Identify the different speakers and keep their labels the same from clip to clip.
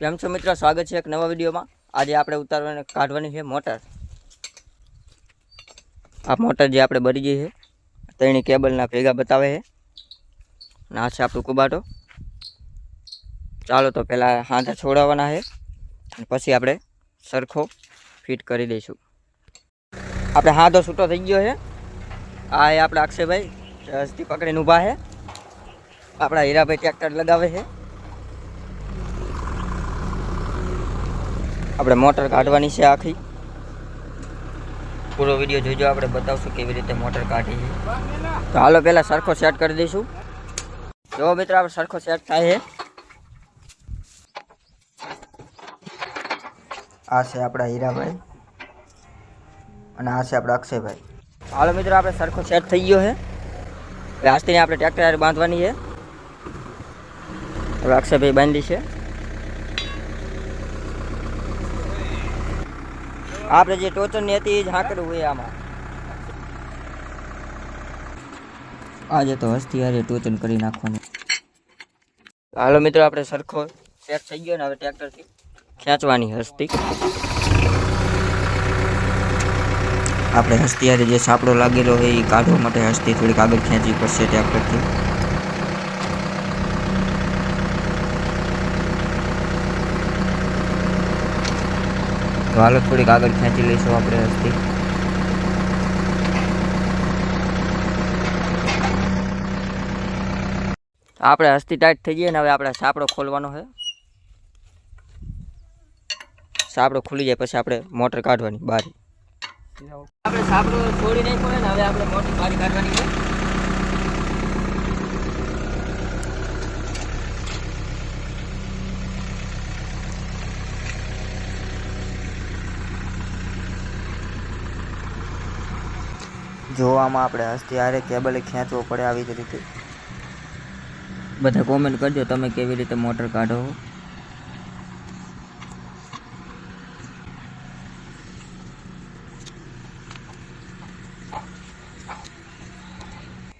Speaker 1: કેમ છો મિત્રો? સ્વાગત છે એક નવા વિડીયોમાં. આજે આપણે ઉતારવાની કાઢવાની છે મોટર. આ મોટર જે આપણે બરી ગઈ છે તેની કેબલના ભેગા બતાવે છે. અને આ છે આપણું કુબાટો. ચાલો તો પહેલાં હાથા છોડાવવાના છે. અને પછી આપણે સરખો ફિટ કરી દઈશું. આપણે હાથો છૂટો થઈ ગયો છે. આ એ આપણા અક્ષયભાઈ હસ્તી પકડીને ઊભા છે. આપણા હીરાભાઈ ટ્રેક્ટર લગાવે છે. આપણે મોટર કાઢવાની છે આખી. પૂરો વીડિયો જોજો, આપણે બતાવશું કેવી રીતે મોટર કાઢી છે. તો હાલો પહેલાં સરખો સેટ કરી દઈશું. જો મિત્રો, આપણે સરખો સેટ થાય છે. આ છે આપણા હીરાભાઈ અને આ છે આપણા અક્ષયભાઈ. હાલો મિત્રો, આપણે સરખો સેટ થઈ ગયો છે. હવે આજથી આપણે ટ્રેક્ટર બાંધવાની છે. હવે અક્ષયભાઈ બાંધી છે. આપણે જે ટોચરની હતી એ જ હાંકડું હોય આમાં. આજે તો હસ્તી હારે ટોચન કરી નાખવાનું. હાલો મિત્રો, આપણે સરખો સેટ થઈ ગયો ને હવે ટ્રેક્ટરથી ખેંચવાની હસ્તી. આપણે હસ્તી હારે જે સાપડો લાગેલો હોય એ કાઢવા માટે હસ્તી થોડીક આગળ ખેંચવી પડશે ટ્રેક્ટરથી. તો હાલો થોડીક આગળ ખેંચી લઈશું આપણે હસ્તી. આપણે હસ્તી ટાઈટ થઈ જઈએ ને હવે આપણે સાપડો ખોલવાનો છે. સાપડો ખુલી જાય પછી આપણે મોટર કાઢવાની, બારી. આપણે સાપડો છોડી નાખ્યો ને, હવે આપણે મોટર બારી કાઢવાની છે. જોવામાં આપણે હસ્તી હારે કેબલે ખેંચવો પડે આવી જ રીતે. બધા કોમેન્ટ કરજો તમે કેવી રીતે મોટર કાઢો.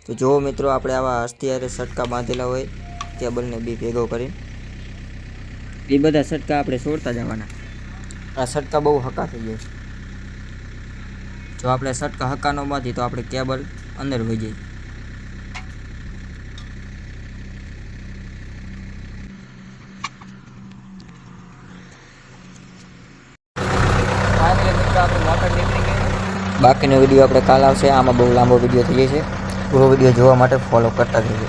Speaker 1: તો જો મિત્રો, આપણે આવા હસ્તી સટકા બાંધેલા હોય, કેબલને બી ભેગો કરી એ બધા સટકા આપણે છોડતા જવાના. આ સટકા બહુ હકા થઈ જાય જો આપણે સટકા હકાનોમાંથી તો આપણે કેબલ અંદર વહી જાય બાકીનો વીડિયો આપણે કાલ આવશે. આમાં બહુ લાંબો વીડિયો થઈ જશે. પૂરો વીડિયો જોવા માટે ફોલો કરતા જજો